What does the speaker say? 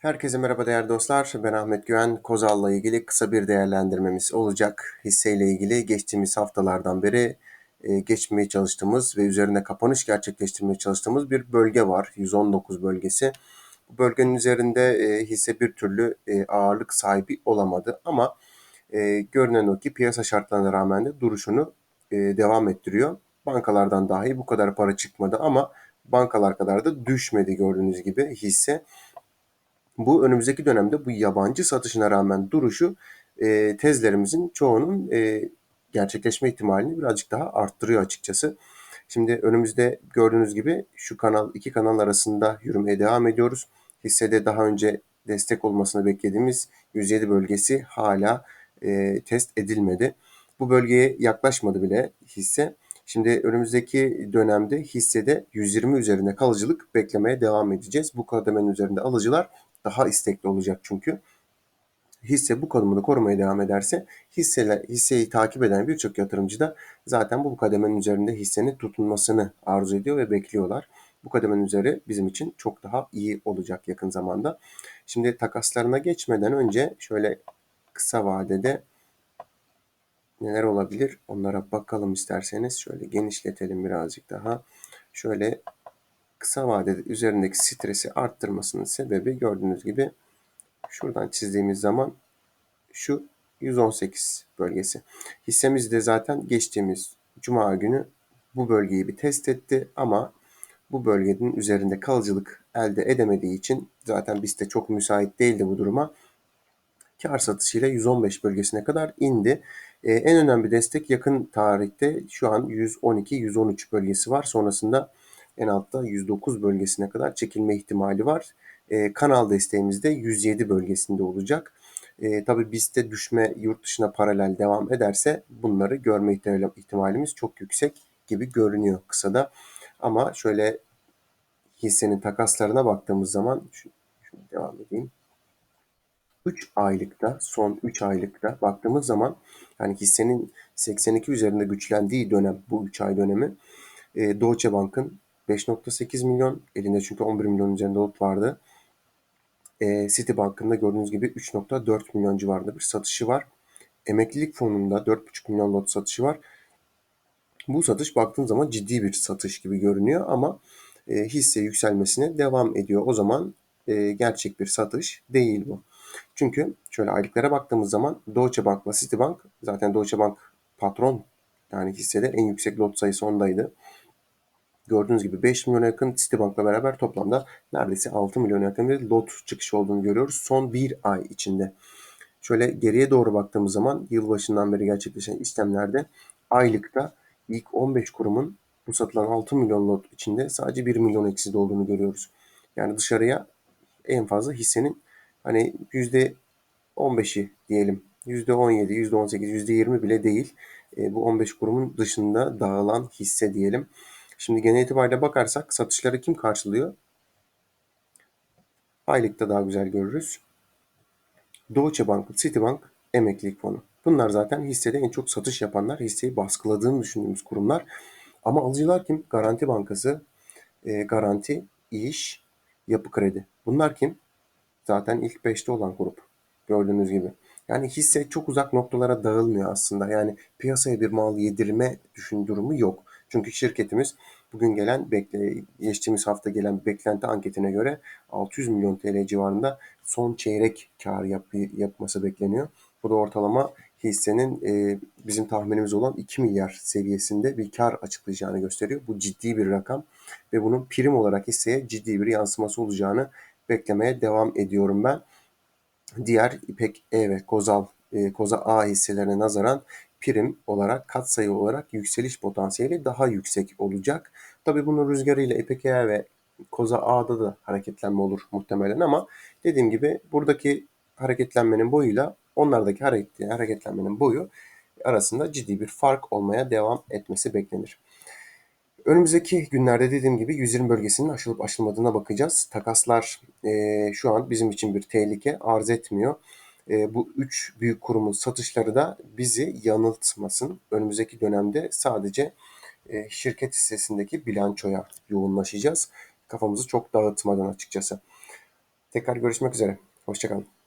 Herkese merhaba değerli dostlar. Ben Ahmet Güven. Kozal'la ilgili kısa bir değerlendirmemiz olacak. Hisseyle ilgili geçtiğimiz haftalardan beri e, geçmeye çalıştığımız ve üzerinde kapanış gerçekleştirmeye çalıştığımız bir bölge var. 119 bölgesi. Bu bölgenin üzerinde e, hisse bir türlü e, ağırlık sahibi olamadı ama görünen o ki piyasa şartlarına rağmen de duruşunu devam ettiriyor. Bankalardan dahi bu kadar para çıkmadı ama bankalar kadar da düşmedi gördüğünüz gibi hisse. Bu önümüzdeki dönemde bu yabancı satışına rağmen duruşu e, tezlerimizin çoğunun e, gerçekleşme ihtimalini birazcık daha arttırıyor açıkçası. Şimdi önümüzde gördüğünüz gibi şu kanal iki kanal arasında yürümeye devam ediyoruz. Hissede daha önce destek olmasını beklediğimiz 107 bölgesi hala e, test edilmedi. Bu bölgeye yaklaşmadı bile hisse. Şimdi önümüzdeki dönemde hissede 120 üzerinde kalıcılık beklemeye devam edeceğiz. Bu kademenin üzerinde alıcılar daha istekli olacak çünkü. Hisse bu konumunu korumaya devam ederse hisseler, hisseyi takip eden birçok yatırımcı da zaten bu kademenin üzerinde hissenin tutunmasını arzu ediyor ve bekliyorlar. Bu kademenin üzeri bizim için çok daha iyi olacak yakın zamanda. Şimdi takaslarına geçmeden önce şöyle kısa vadede neler olabilir onlara bakalım isterseniz. Şöyle genişletelim birazcık daha. Şöyle kısa vadede üzerindeki stresi arttırmasının sebebi gördüğünüz gibi şuradan çizdiğimiz zaman şu 118 bölgesi. Hissemiz de zaten geçtiğimiz cuma günü bu bölgeyi bir test etti ama bu bölgenin üzerinde kalıcılık elde edemediği için zaten BIST de çok müsait değildi bu duruma. Kar satışıyla 115 bölgesine kadar indi. Ee, en önemli destek yakın tarihte şu an 112-113 bölgesi var. Sonrasında en altta 109 bölgesine kadar çekilme ihtimali var. E, kanal desteğimiz de 107 bölgesinde olacak. E, tabii bizde düşme yurt dışına paralel devam ederse bunları görme ihtimalimiz çok yüksek gibi görünüyor kısada. Ama şöyle hissenin takaslarına baktığımız zaman şunu devam edeyim. 3 aylıkta, son 3 aylıkta baktığımız zaman yani hissenin 82 üzerinde güçlendiği dönem, bu 3 ay dönemi e, Deutsche Bank'ın 5.8 milyon. Elinde çünkü 11 milyon üzerinde lot vardı. E, Citibank'ın da gördüğünüz gibi 3.4 milyon civarında bir satışı var. Emeklilik fonunda 4.5 milyon lot satışı var. Bu satış baktığın zaman ciddi bir satış gibi görünüyor ama e, hisse yükselmesine devam ediyor. O zaman e, gerçek bir satış değil bu. Çünkü şöyle aylıklara baktığımız zaman Deutsche Bank'la Citibank zaten Deutsche Bank patron yani hissede en yüksek lot sayısı ondaydı. Gördüğünüz gibi 5 milyona yakın Citibank'la beraber toplamda neredeyse 6 milyona yakın bir lot çıkışı olduğunu görüyoruz son bir ay içinde. Şöyle geriye doğru baktığımız zaman yılbaşından beri gerçekleşen işlemlerde aylıkta ilk 15 kurumun bu satılan 6 milyon lot içinde sadece 1 milyon ekside olduğunu görüyoruz. Yani dışarıya en fazla hissenin hani %15'i diyelim %17, %18, %20 bile değil. E, bu 15 kurumun dışında dağılan hisse diyelim. Şimdi genel itibariyle bakarsak satışları kim karşılıyor? Aylıkta daha güzel görürüz. Deutsche Bank, Citibank, Emeklilik Fonu. Bunlar zaten hissede en çok satış yapanlar, hisseyi baskıladığını düşündüğümüz kurumlar. Ama alıcılar kim? Garanti Bankası, e, Garanti, İş, Yapı Kredi. Bunlar kim? Zaten ilk 5'te olan grup. Gördüğünüz gibi. Yani hisse çok uzak noktalara dağılmıyor aslında. Yani piyasaya bir mal yedirme düşün durumu yok. Çünkü şirketimiz bugün gelen bekle, geçtiğimiz hafta gelen beklenti anketine göre 600 milyon TL civarında son çeyrek kar yap, yapması bekleniyor. Bu da ortalama hissenin e, bizim tahminimiz olan 2 milyar seviyesinde bir kar açıklayacağını gösteriyor. Bu ciddi bir rakam ve bunun prim olarak hisseye ciddi bir yansıması olacağını beklemeye devam ediyorum ben. Diğer İpek E ve Kozal, e, Koza A hisselerine nazaran prim olarak katsayı olarak yükseliş potansiyeli daha yüksek olacak. Tabii bunun rüzgarıyla EPKA ve Koza A'da da hareketlenme olur muhtemelen ama dediğim gibi buradaki hareketlenmenin boyuyla onlardaki hareketlenmenin boyu arasında ciddi bir fark olmaya devam etmesi beklenir. Önümüzdeki günlerde dediğim gibi 120 bölgesinin aşılıp aşılmadığına bakacağız. Takaslar e, şu an bizim için bir tehlike arz etmiyor e, bu üç büyük kurumun satışları da bizi yanıltmasın. Önümüzdeki dönemde sadece e, şirket hissesindeki bilançoya yoğunlaşacağız. Kafamızı çok dağıtmadan açıkçası. Tekrar görüşmek üzere. Hoşça kalın.